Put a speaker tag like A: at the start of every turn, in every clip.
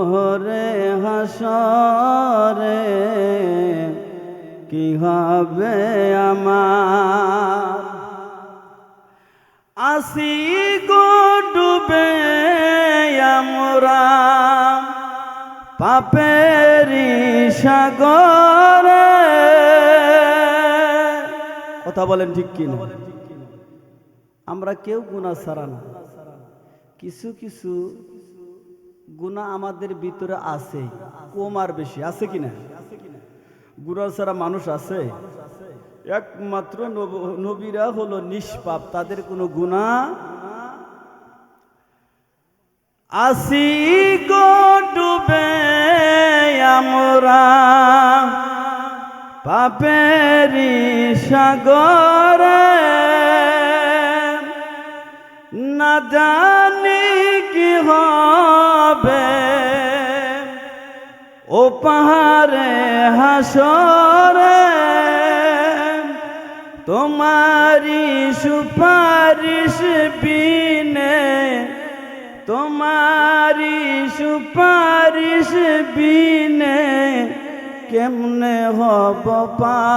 A: কবরে হাসরে, কি হবে আমার? আসি গো ডুবে আমরা পাপেরি সাগরে। কথা বলেন ঠিক কিনা আমরা কেউ গুণা ছাড়া না। কিছু কিছু গুণা আমাদের ভিতরে আছে, কম আর বেশি, আছে কিনা গুণা ছাড়া মানুষ আছে? একমাত্র নব- নবীরা হলো নিষ্পাপ, তাদের কোনো গুণা আসি গো ডুবে আমরা। পাপেরি সাগরে জানি কি হবে। ও পাহাড়ে হাসরে তোমারি সুপারিশ বিনে তোমারি সুপারিশ বিনে কেমনে হব পার?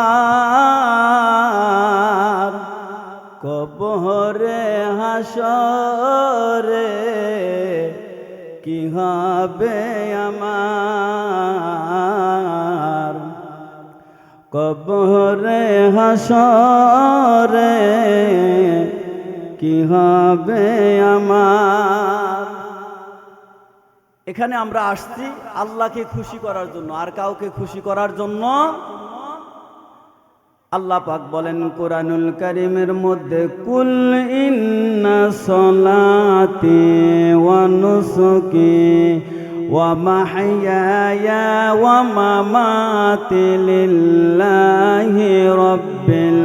A: কবরে হাসরে কি হবে আমার? কবরে হাসরে কি হবে আমার? এখানে আমরা আসছি আল্লাহকে খুশি করার জন্য, আর কাউকে খুশি করার জন্য আল্লাহ পাক বলেন, কোরআনুল করিমের মধ্যে কুল ইন্না সলাতি ওয়া নুসুকি ওয়া মাহইয়ায়া ওয়া মামাতি লিল্লাহি রাব্বিল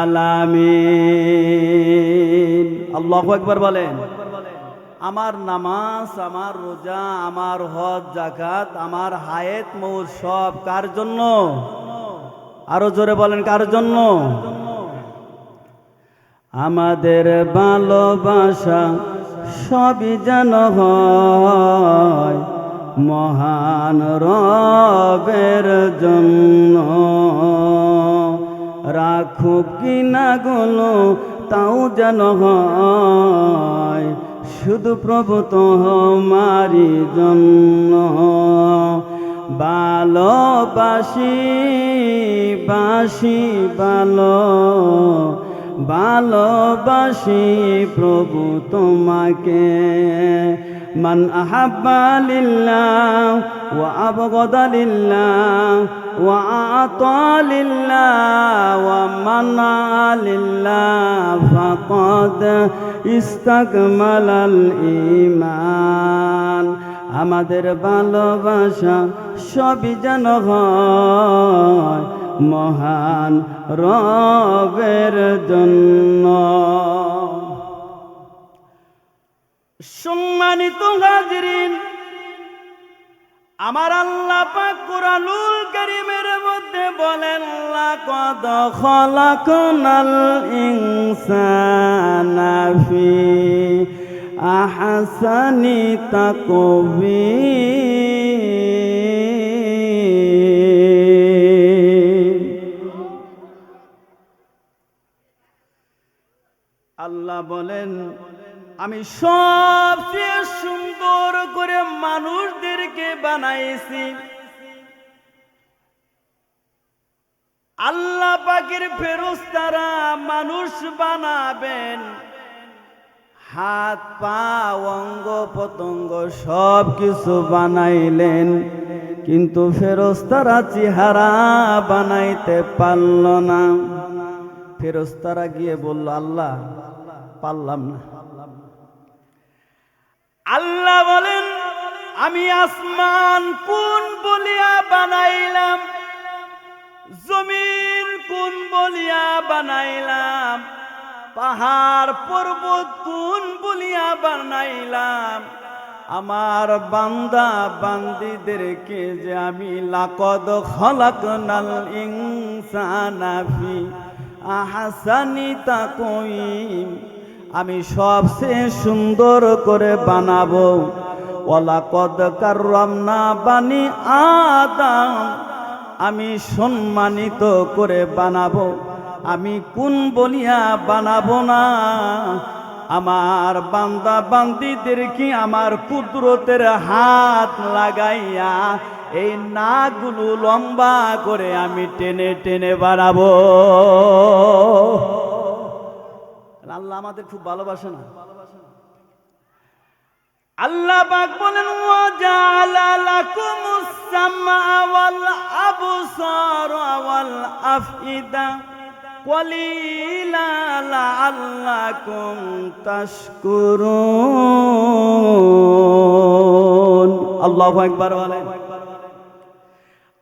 A: আলামিন। আল্লাহু আকবার বলেন, আমার নামাজ, আমার রোজা, আমার হজ জাকাত আমার হায়েত মৌজ সব কার জন্য? আরও জোরে বলেন, কার জন্য? আমাদের ভালোবাসা সবই যেন হয় মহান রবের জন্য। রাখুক কিনা গুলো, তাও যেন হয়। শুধু প্রভু তোমারি জন্য। ভালোবাসি বাসি ভালো ভালোবাসি প্রভু তোমাকে। মান আহাব্বা লিল্লাহ, ওয়া আবগদা লিল্লাহ, ওয়া আতা লিল্লাহ, ওয়া মানা ইস্তাকমালাল ঈমান। আমাদের ভালোবাসা সবই যেন হয় মহান রবের জন্য। সম্মানিত হাজরিন, আমার আল্লাহ পাক কুরআনুল কারীমের মধ্যে বলেন, লাকাদ খলাকনাল ইনসানা ফি আহসানি তাকবীর। আল্লাহ বলেন, আমি সবচেয়ে সুন্দর করে মানুষদেরকে বানাইছি। আল্লাহ পাকের ফেরস্তারা মানুষ বানাবেন। হাত, পা, অঙ্গ, পতঙ্গ সব কিছু বানাইলেন। কিন্তু ফেরস্তারা চেহারা বানাইতে পারল না। ফেরস্তারা গিয়ে বলল, আল্লাহ, পারলাম না। আল্লাহ বলেন, আমি আসমান কোন বলিয়া বানাইলাম? জমিন কোন বলিয়া বানাইলাম? পাহাড় পর্বত কোন বলিয়া বানাইলাম? আমার বান্দা বান্দিদেরকে যে আমি লাকদ খলাক নাল ইনসানাফি আহাসানি তাকইম, আমি সবচেয়ে সুন্দর করে বানাবো। ওলাকদ কাররামনা বানি আদম, আমি সম্মানিত করে বানাবো। আমি কোন বলিয়া বানাবো না? আমার বান্দা বান্দিদেরকে আমার কুদরতের হাত লাগাইয়া এই নাকগুলো লম্বা করে আমি টেনে টেনে বাড়াবো আল্লাহ আমাদের খুব ভালোবাসে না? আল্লাহ পাক বলেন ওয়াজালা লাকুমুস সামা লাআল্লাকুম তাশকুরুন। আল্লাহু আকবার বলেন।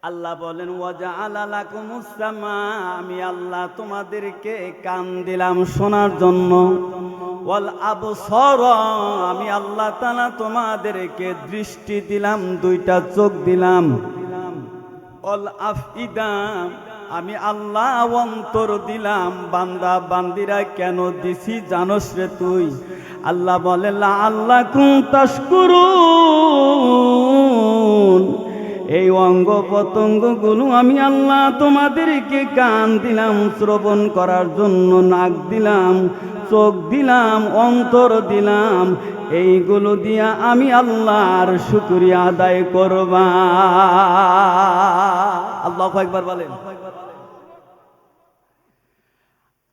A: আল্লাহ বলেন ওয়াজা আলালাকুমুস সামা আমি আল্লাহ তোমাদেরকে কান দিলাম শোনার জন্য। ওয়াল আবসর আমি আল্লাহ তাআলা তোমাদেরকে দৃষ্টি দিলাম, দুইটা চোখ দিলাম। অল আফিদা আমি আল্লাহ অন্তর দিলাম, বান্দা বান্দিরা কেন দিছি জানোস রে তুই? আল্লাহ বলে আল্লাহ কুম করুন এই অঙ্গ পতঙ্গগুলো আমি আল্লাহ তোমাদেরকে কান দিলাম, শ্রবণ করার জন্য নাক দিলাম। চোখ দিলাম, অন্তর দিলাম, এইগুলো দিয়া আমি আল্লাহর শুক্রিয়া আদায় করবা। আল্লাহ একবার বলেন।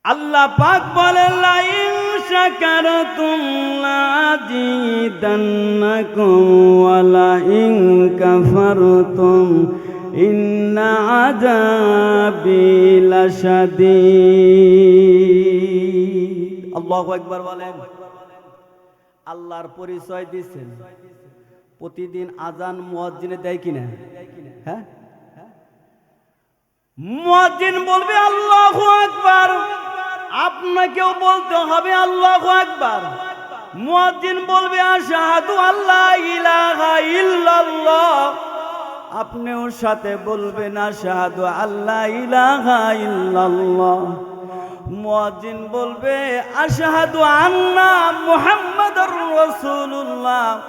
A: আল্লাহ পাক বলেন লাইন শাকারতুম লাজিদান্নাকুম ওয়া লাইন কাফারতুম, ইন্না আযাবি লাশাদীদ। আল্লাহু আকবার বলেন। আল্লাহর পরিচয় দিয়েছেন প্রতিদিন আজান মুয়াজ্জিনে দেয় কিনা? হ্যাঁ? মুয়াজ্জিন বলবে, আল্লাহু আকবার। আপনাকেও বলতে হবে, আল্লাহু আকবার। মুয়াজ্জিন বলবে, আশহাদু আল্লাহ ইলাহা ইল্লাল্লাহ। আপনিও সাথে বলবেন, আশহাদু আল্লাহ ইলাহা ইল্লাল্লাহ। মুয়াজ্জিন বলবে, আশহাদু আন্না মুহাম্মাদুর রাসূলুল্লাহ।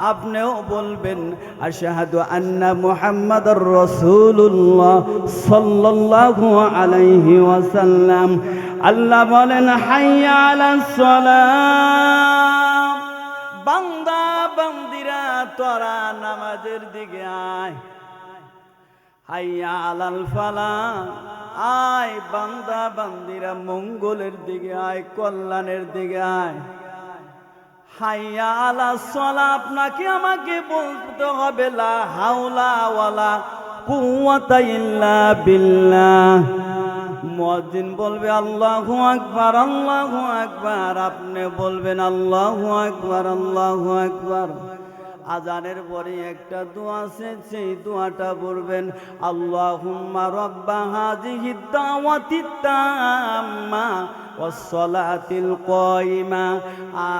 A: আপনিও বলবেন, আশহাদু আন্না মুহাম্মাদুর রাসূলুল্লাহ সাল্লাল্লাহু আলাইহি ওয়াসাল্লাম। আল্লাহ বলেন, হাইয়া আলাস সালাম। বান্দা, বান্দিরা, তোরা নামাজের দিকে আয়। হাইয়া আলাল ফালা। আয় বান্দা, বান্দিরা, মঙ্গলের দিকে আয়, কল্যাণের দিকে আয়। হাইয়া আলা সলা, আপনাকে আমাকে বলতে হবে, লা হাওলা ওয়ালা কুওয়াতা ইল্লা বিল্লাহ। মুয়াজ্জিন বলবে, আল্লাহু আকবার আল্লাহু আকবার। আপনি বলবেন, আল্লাহু আকবার আল্লাহু আকবার। আজানের পরে একটা দোয়া আছে, সেই দোয়াটা পড়বেন, আল্লাহুম্মা রব্বা হাজিহি দাওয়াতি তাম্মা ওয়াসসালাতিল কায়িমা,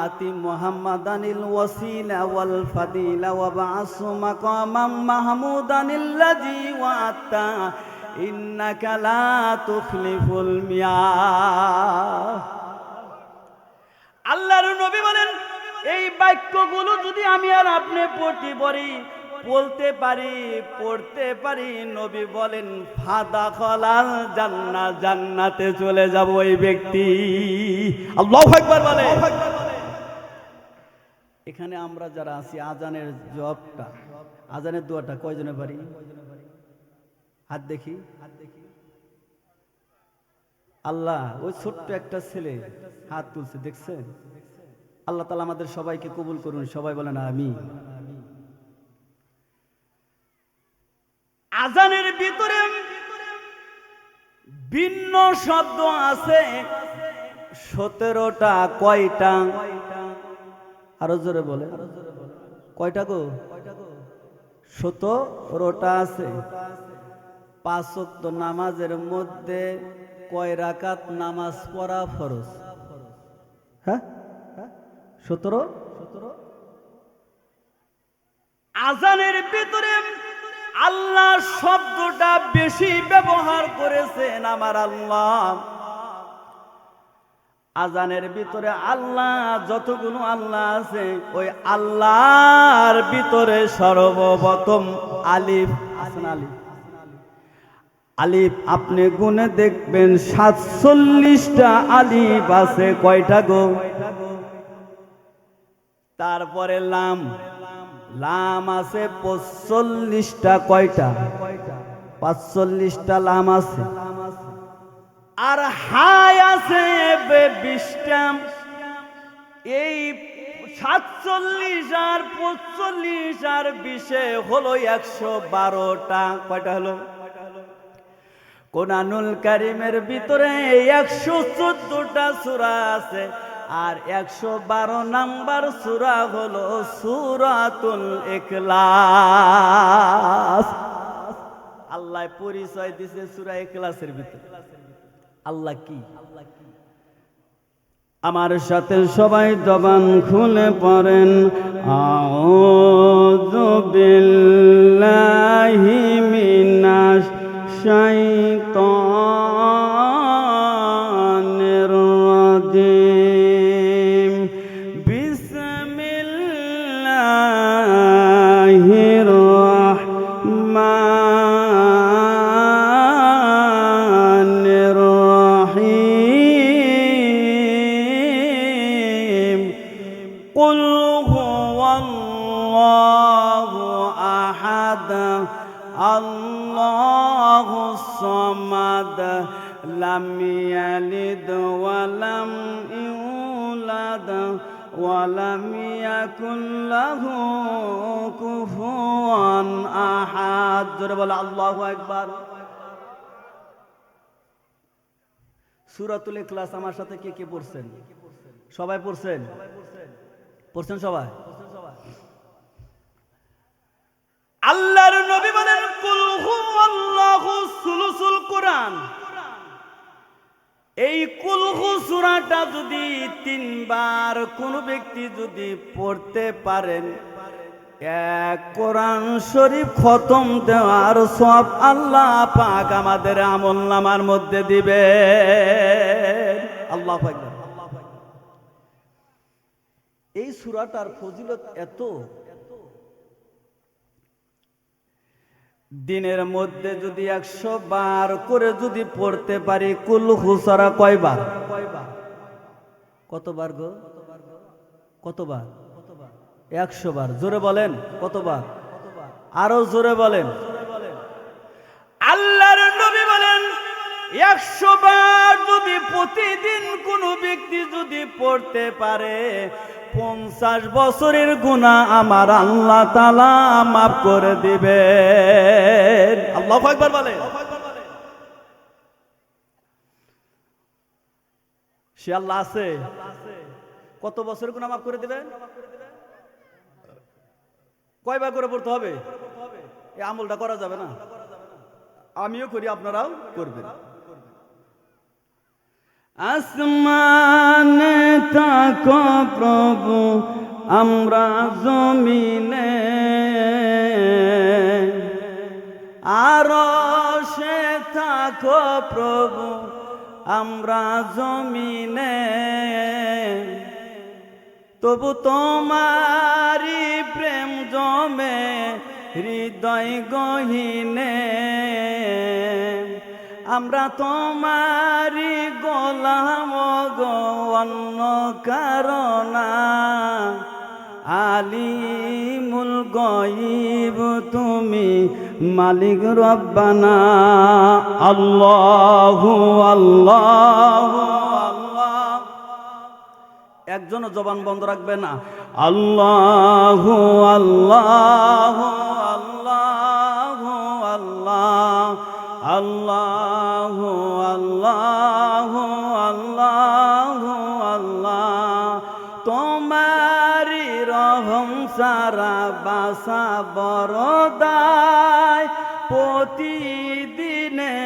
A: আতি মুহাম্মাদানিল ওয়াসিলা ওয়াল ফাদিলা ওয়াবআস মাকামাম মাহমুদানিল্লাযী ওয়াতা ইন্নাকা লা তুখলিফুল মিয়া আল্লাহর নবী বলেন এই বাক্যগুলো যদি আমি আর আপনি পড়তে পারি, বলতে পারি, পড়তে পারি, নবী বলেন, ফাদা খলাল জান্না, জান্নাতে চলে যাব ওই ব্যক্তি। বলে এখানে আমরা যারা আছি, আজানের জবটা, আজানের দোয়াটা কয়জনে পারি? হাত দেখি হাত দেখি। আল্লাহ, ওই ছোট্ট একটা ছেলে হাত তুলছে, দেখছেন? আল্লাহ তালা আমাদের সবাইকে কবুল করুন। সবাই বলেন আমি আজানের ভিতরে ভিন্ন শব্দ আছে। সতেরোটা কয়টা? আরও জোরে বলে কয়টা গো? সতেরোটা আছে। পাঁচ নামাজের মধ্যে কয় রাকাত নামাজ পড়া ফরজ? হ্যাঁ? সতেরো? সতেরো আজানের ভিতরে আল্লাহ শব্দটা বেশি ব্যবহার করেছেন আমার আল্লাহ। আজানের ভিতরে আল্লাহ, যতগুলো আল্লাহ আছে, ওই আল্লাহর ভিতরে সর্বপ্রথম আলিফ আছেন আলিফ? আলিফ, আপনি গুনে দেখবেন সাতচল্লিশটা আলিফ আছে। কয়টা গো? তারপরে লাম। লাম আছে পঁচল্লিশটা কয়টা? পাঁচচল্লিশটা লাম আছে। আর হাই আছে বিশটা। এই সাতচল্লিশ আর পঁচল্লিশ আর বিশে হলো একশো বারোটা। কয়টা হলো? কোরআনুল কারিমের ভিতরে একশো চোদ্দটা সুরা আছে। আর একশো বারো নাম্বার সুরা হলো সুরাতুল এখলাস আল্লাহ পরিচয় দিছে সুরা এখলাসের ভিতরে। আল্লাহ কি? আমার সাথে সবাই জবান খুলে পড়েন। আউযু বিল্লাহি মিনাশ শাইতানির قل هو الله أحد الله الصمد لم يلد ولم يولد ولم يكن له كفوا أحد জোরে বলে আল্লাহু আকবার সূরাতুল ইখলাস আমার সাথে কে কে পড়ছেন সবাই পড়ছেন পড়ছেন সবাই? আল্লাহর নবী বলেন, কুল হুয়াল্লাহু সুলুসুল কোরআন। এই কুলহু সূরাটা যদি তিনবার কোন ব্যক্তি যদি পড়তে পারেন, এক কোরআন শরীফ খতম দেওয়ার সব আল্লাহ পাক আমাদের আমল নামার মধ্যে দিবে আল্লাহ পাক এই সুরাটার ফজিলত এত। দিনের মধ্যে যদি একশো বার করে যদি পড়তে পারি, কুল হুসারা কয়বার? কতবার গো? কতবার? একশো বার। জোরে বলেন, কতবার? আরও জোরে বলেন। আল্লাহর নবী বলেন, একশো বার যদি প্রতিদিন কোনো ব্যক্তি যদি পড়তে পারে পঞ্চাশ বছরের গুণা আমার আল্লাহ তালা মাফ করে দিবে আল্লাহ একবার বলে সে আল্লাহ আছে। কত বছরের গুণা মাফ করে দিবেন? কয়বার করে পড়তে হবে? এই আমলটা করা যাবে না। আমিও করি, আপনারাও করবেন। আসমানে থাকো প্রভু, আমরা জমিনে। আর সে থাকো প্রভু, আমরা জমিনে। তবু তোমারি প্রেম জমে, হৃদয় গহিনে। আমরা তোমারি গোলাম গো, অন্য কারণা। আলিমুল গইব তুমি মালিক রব্বানা। আল্লাহু আল্লাহু। একজনও জবান বন্ধ রাখবে না। আল্লাহু আল্লাহু আল্লাহু আল্লাহু আল্লাহু আল্লাহ। তোমারি রহম সারা বাস বরদায়। প্রতিদিনে,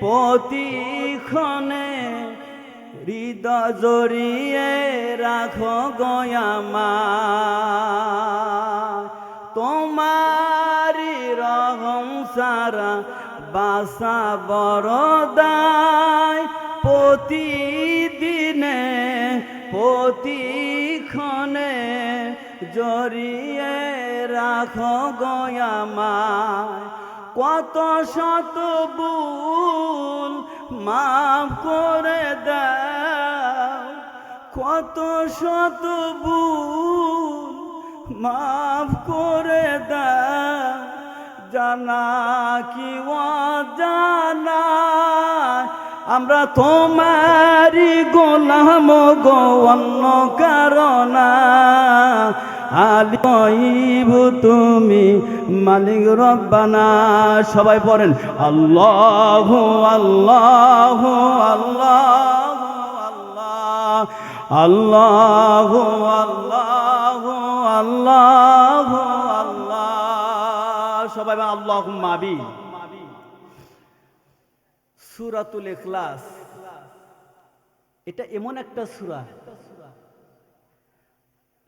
A: প্রতিক্ষণে হৃদয় জড়িয়ে রাখো গয়ামা তোমারি রহম সারা বাসা বরদায় প্রতিদিনে, প্রতিক্ষণে জড়িয়ে রাখো গয়ামায় কত শত ভুল মাফ করে দাও। কত শত ভুল মাফ করে দাও। জানা কি জানা আমরা তোমারি গোলাম গো, অন্য কারণা আলিব তুমি মালিক রব্বানা। সবাই পড়েন, আল্লাহ আল্লাহ আল্লাহ আল্লাহ। আল্লাহ আল্লাহ আল্লাহ। সবাই আল্লাহ মাবি সুরাতুল ইখলাস। এটা এমন একটা সুরা।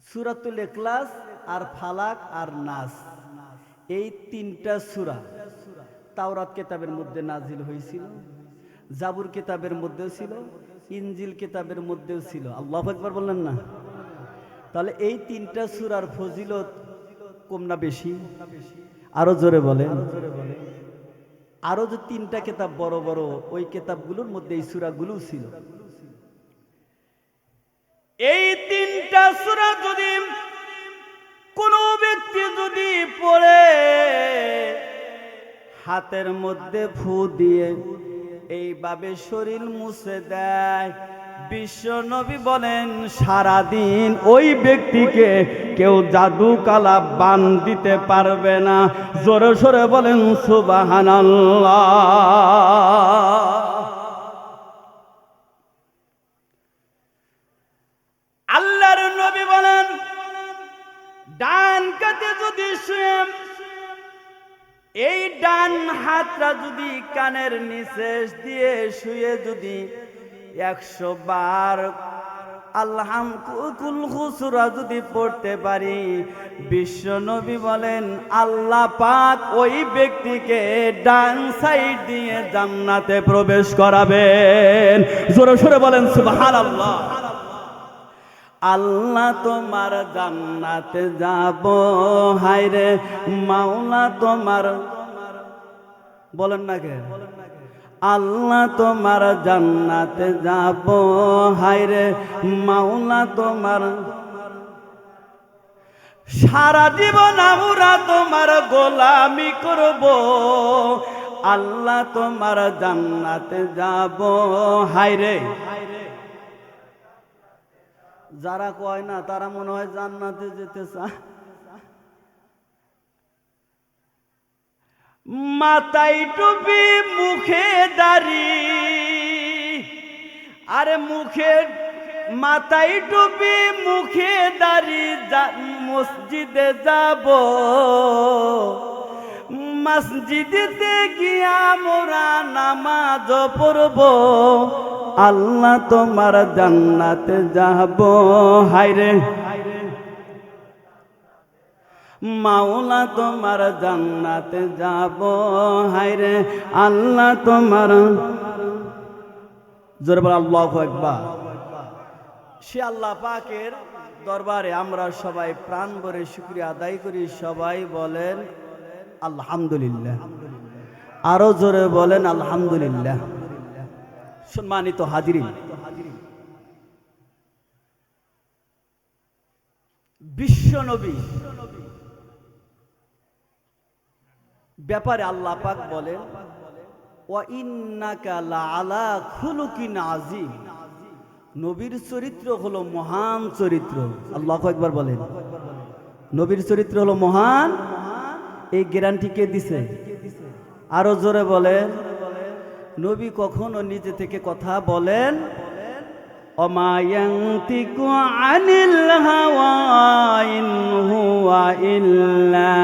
A: সুরাতুল ইখলাস আর ফালাক আর নাস। এই তিনটা সুরা তাওরাত কিতাবের মধ্যে নাজিল হয়েছিল, জাবুর কেতাবের মধ্যেও ছিল, ইনজিল কেতাবের মধ্যেও ছিল। আল্লাহ একবার বললেন না? তাহলে এই তিনটা সুরার ফজিলত কম না বেশি? আরও জোরে বলেন। আরও যে তিনটা কেতাব বড় বড়, ওই কেতাবগুলোর মধ্যে এই সুরাগুলো ছিল। এই তিনটা সুরা যদি কোনো ব্যক্তি যদি পড়ে, হাতের মধ্যে ফু দিয়ে এইভাবে শরীর মুছে দেয় বিশ্ব নবী বলেন, সারাদিন ওই ব্যক্তিকে কেউ জাদু কালা বান দিতে পারবে না। জোরে সরে বলেন সুবাহান আল্লাহর নবী বলেন, ডান কাতে যদি এই ডান হাতটা যদি কানের নিচে দিয়ে শুয়ে যদি একশো বার আল্লাহ কুল খুসুরা যদি পড়তে পারি, বিশ্ব নবী বলেন, আল্লাহ পাক ওই ব্যক্তিকে ডান সাইড দিয়ে জান্নাতে প্রবেশ করাবেন। জোরে সোরে বলেন, সুবহানাল্লাহ। আল্লাহ তোমার জান্নাতে যাব হাইরে মাওলা তোমার। বলেন না কে? আল্লাহ তোমার জান্নাতে যাব। হাইরে মাওলা তোমার। সারা জীবন আমরা তোমার গোলামি করব। আল্লাহ তোমার জান্নাতে যাব। হাইরে যারা কয় না, তারা মনে হয় জান্নাতে যেতে চায়। মাথায় টুপি, মুখে দাড়ি। আরে মুখে, মাথায় টুপি, মুখে দাড়ি মসজিদে যাব। মসজিদেতে গিয়া মোরা নামাজ পড়ব। আল্লাহ তোমার জান্নাতে যাব। হাইরে মাওলা তোমার জান্নাতে যাব হাইরে আল্লাহ তোমার জোরে আল্লাহ একবার সে আল্লাহ পাকের দরবারে আমরা সবাই প্রাণ ভরে শুক্রিয়া আদায় করি, সবাই বলেন আলহামদুলিল্লাহ। আরও জোরে বলেন আলহামদুলিল্লাহ। সম্মানিত হাজিরিন, বিশ্ব নবী ব্যাপারে আল্লাহ পাক বলেন নবীর চরিত্র হলো মহান চরিত্র। আল্লাহ একবার বলেন। নবীর চরিত্র হলো মহান। এই গ্যারান্টি কে দিছে? আরও জোরে বলেন। নবী কখনো নিজে থেকে কথা বলেন অমায়ন্তিকু আনিল হাওয়া ইন ইল্লা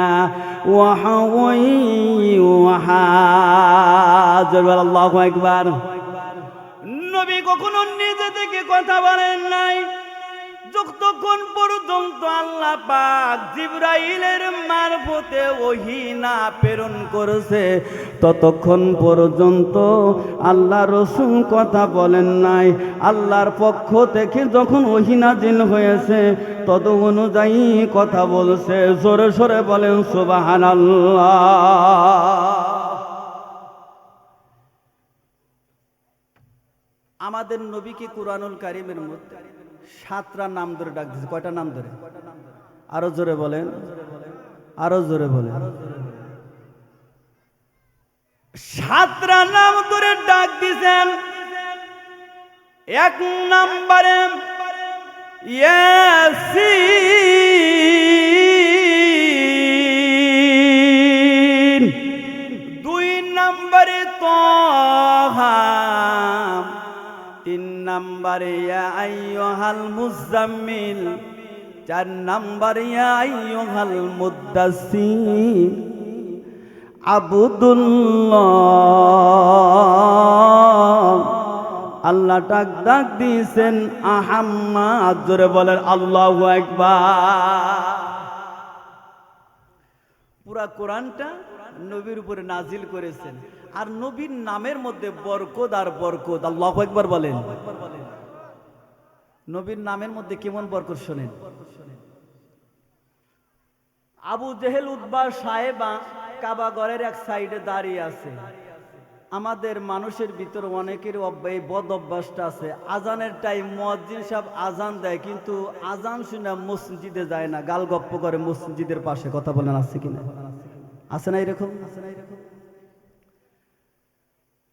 A: নবী কখনো নিজে থেকে কথা বলেন নাই। যতক্ষণ পর্যন্ত আল্লাহ পাক জিব্রাইলের মারফতে ওহি না প্রেরণ করেছে? ততক্ষণ পর্যন্ত আল্লাহ রসুল কথা বলেন নাই। আল্লাহর পক্ষ থেকে যখন ওহি নাজিল হয়েছে তত অনুযায়ী কথা বলছে। জোরে সরে বলেন সুবাহান আমাদের নবীকে কুরআনুল কারিমের মধ্যে? সাতটা নাম ধরে ডাক দিয়েছে কয়টা নাম ধরে? আরও জোরে বলেন। আরও জোরে বলেন। সাতটা নাম ধরে ডাক দিয়েছেন এক নাম্বারে ইয়াসিন। নম্বরে ইয়া আইয়ুহাল মুজাম্মিল চার নম্বরে ইয়া আইয়ুহাল মুদ্দাসসির আবুদুল্লাহ। আল্লাহ ডাক ডাক দিয়েছেন আহাম্মা। জোরে বলেন আল্লাহু আকবার। পুরা কোরআনটা নবীর উপরে নাজিল করেছেন। আর নবীর নামের মধ্যে বরকত আর বরকত। আল্লাহ একবার বলেন। নবীর নামের মধ্যে কেমন বরকত শোনেন? আবু জেহেল উদ্বা সাহেবা কাবা ঘরের এক সাইডে দাঁড়িয়ে আছে। আমাদের মানুষের ভিতর অনেকের এই বদ অভ্যাসটা আছে। আজানের টাইম মুয়াজ্জিন সাহেব আজান দেয়, কিন্তু আজান শুনে মসজিদে যায় না। গাল গপ্প করে মসজিদের পাশে। কথা বলেন, আছে কিনা? আছে না এরকম?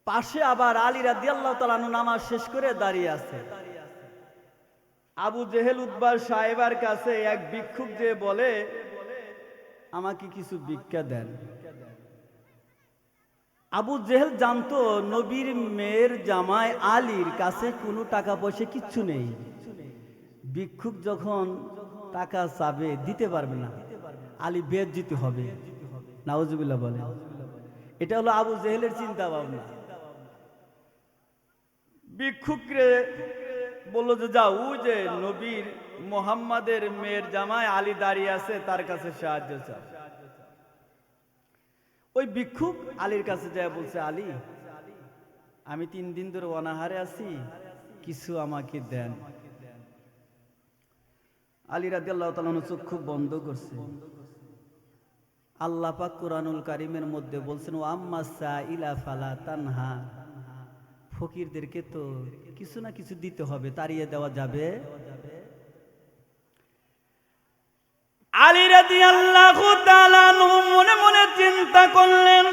A: পাশে আবার আলী রাদি আল্লাহ তালানু নামাজ শেষ করে দাঁড়িয়ে আছে। আবু জেহেল উদ্বার সাহেবার কাছে এক ভিক্ষুক যে বলে, আমাকে কিছু ভিক্ষা দেন। আবু জেহেল জানতো নবীর মেয়ের জামায় আলীর কাছে কোনো টাকা পয়সা কিচ্ছু নেই। ভিক্ষুক যখন টাকা চাবে, দিতে পারবে না। আলী বেদ দিতে হবে। নাউজুবিল্লাহ বলে এটা হলো আবু জেহেলের চিন্তা ভাবনা ভিক্ষুকরে বলল যে, যাও, ওই যে নবীর মোহাম্মদের মেয়ের জামায় আলী দাঁড়িয়ে আছে, তার কাছে সাহায্য চাও। ওই ভিক্ষুক আলীর কাছে যায় বলছে, আলী, আমি তিন দিন ধরে অনাহারে আছি, কিছু আমাকে দেন। আলী রাজি আল্লাহ চোখ খুব বন্ধ করছে। আল্লাহ পাক কোরআনুল কারিমের মধ্যে বলছেন ও আম্মা ইলা ফালা তানহা। ফকিরদেরকে তো কিছু না কিছু দিতে হবে, তাড়িয়ে দেওয়া যাবে। আলী রাজি আল্লাহ মনে মনে চিন্তা করলেন,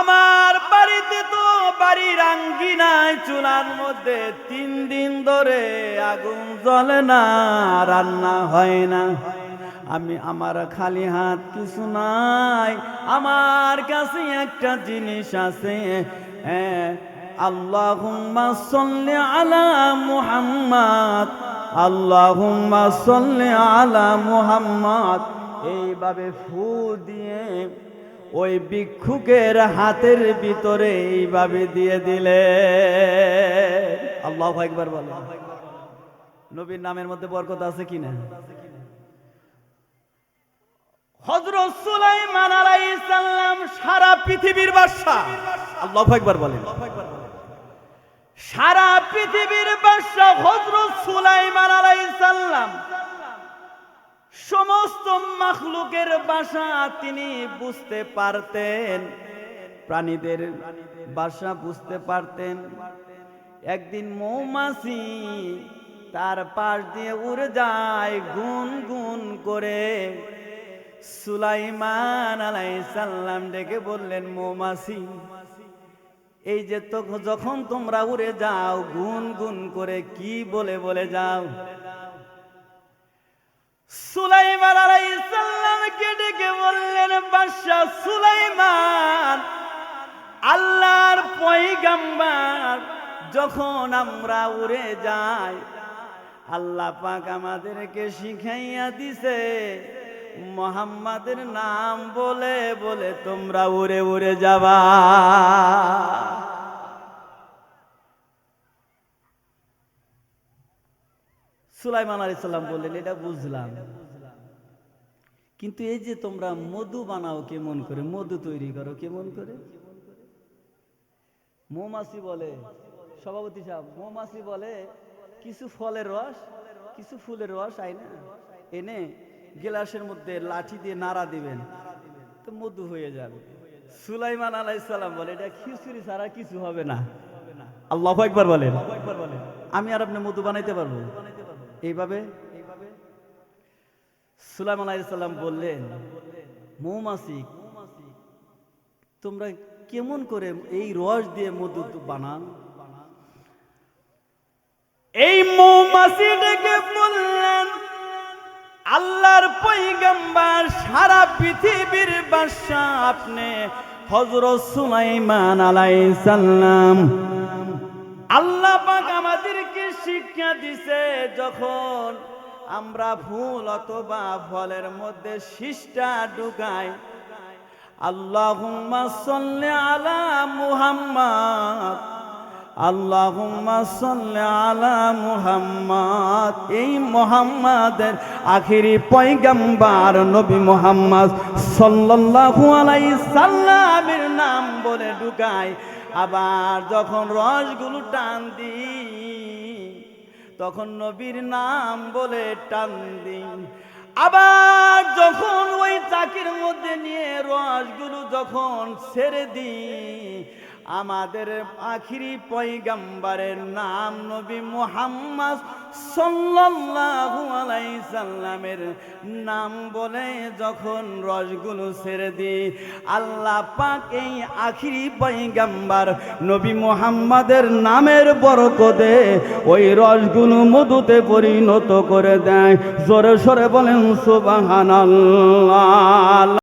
A: আমার বাড়িতে তো বাড়ির আঙ্গিনায় চুলার মধ্যে তিন দিন ধরে আগুন জ্বলে না, রান্না হয় না। আমি আমার খালি হাত কিছু নাই, আমার কাছে একটা জিনিস আছে। হ্যাঁ সাল্লি আলা মুহাম্মদ। আল্লাহুম্মা সাল্লি আলা মুহাম্মদ। এইভাবে ফু দিয়ে ওই ভিক্ষুকের হাতের ভিতরে এইভাবে দিয়ে দিলে। আল্লাহ একবার বলো। নবীর নামের মধ্যে বরকত আছে কিনা হজরত সুলাইমান আলাইহিস সালাম সারা পৃথিবীর বাদশা আল্লাহু আকবার বলেন। সারা পৃথিবীর বাদশা হজরত সুলাইমান আলাইহিস সালাম। সমস্ত মাখলুকের বাসা তিনি বুঝতে পারতেন, প্রাণীদের বাসা বুঝতে পারতেন। একদিন মৌমাছি তার পাশ দিয়ে উড়ে যায়, গুন গুন করে। সুলাইমান আলাইসাল্লাম ডেকে বললেন, মৌমাছি এই যে যখন তোমরা উড়ে যাও গুন গুন করে কি বলে বলে যাও? সুলাইমান আলাইসাল্লামকে ডেকে বললেন বাদশাহ সুলাইমান, আল্লাহর পয়গাম্বার, যখন আমরা উড়ে যাই, আল্লাহ পাক আমাদেরকে শিখাইয়া দিছে মোহাম্মদের নাম বলে বলে তোমরা উড়ে উড়ে যাবা। সুলাইমান আলী সাল্লাম বললেন, এটা বুঝলাম। কিন্তু এই যে তোমরা মধু বানাও, কেমন করে? মধু তৈরি করো, কেমন করে? মৌমাছি বলে, সভাপতি সাহেব, মৌমাছি বলে, কিছু ফলের রস, কিছু ফুলের রস আয় আইনা? এনে গেলাসের মধ্যে লাঠি দিয়ে নাড়া দিবেন, তো মধু হয়ে যাবে। সুলাইমান আলাইসাল্লাম বলে, এটা খিচুড়ি ছাড়া কিছু হবে না। আল্লাহ একবার বলেন। আমি আর আপনি মধু বানাইতে পারব? এইভাবে আলাইসাল্লাম বললেন, মৌমাছি, তোমরা কেমন করে এই রস দিয়ে মধু বানান এই মৌমাছি ডেকে বললেন আল্লাহর পৈগম্বার সারা পৃথিবীর বাদশা আপনি হযরত সুলাইমান আলাইহিস সালাম। আল্লাহ পাক আমাদেরকে শিক্ষা দিছে যখন আমরা ভুল অথবা ফলের মধ্যে শিষ্টা ঢুকাই, আল্লাহুম্মা সাল্লি আলা মুহাম্মদ। আল্লাহুম্মা সাল্লি আলা মুহাম্মদ। এই মুহাম্মাদের আখিরি পয়গম্বর নবী মুহাম্মদ সাল্লাল্লাহু আলাইহি সাল্লামের নাম বলে ঢুকায়। আবার যখন রসগুলো টান দিই, তখন নবীর নাম বলে টান দিই। আবার যখন ওই চাকির মধ্যে নিয়ে রসগুলো যখন ছেড়ে দিই আমাদের আখিরি পয়গাম্বারের নাম নবী মুহাম্মদ সাল্লাল্লাহু আলাইহি সাল্লামের নাম বলে যখন রসগুলো ছেড়ে দিই, আল্লাহ পাক এই আখিরি পয়গাম্বার নবী মুহাম্মাদের নামের বরকতে ওই রসগুলো মধুতে পরিণত করে দেয়। জোরে সরে বলেন সুবহানাল্লাহ।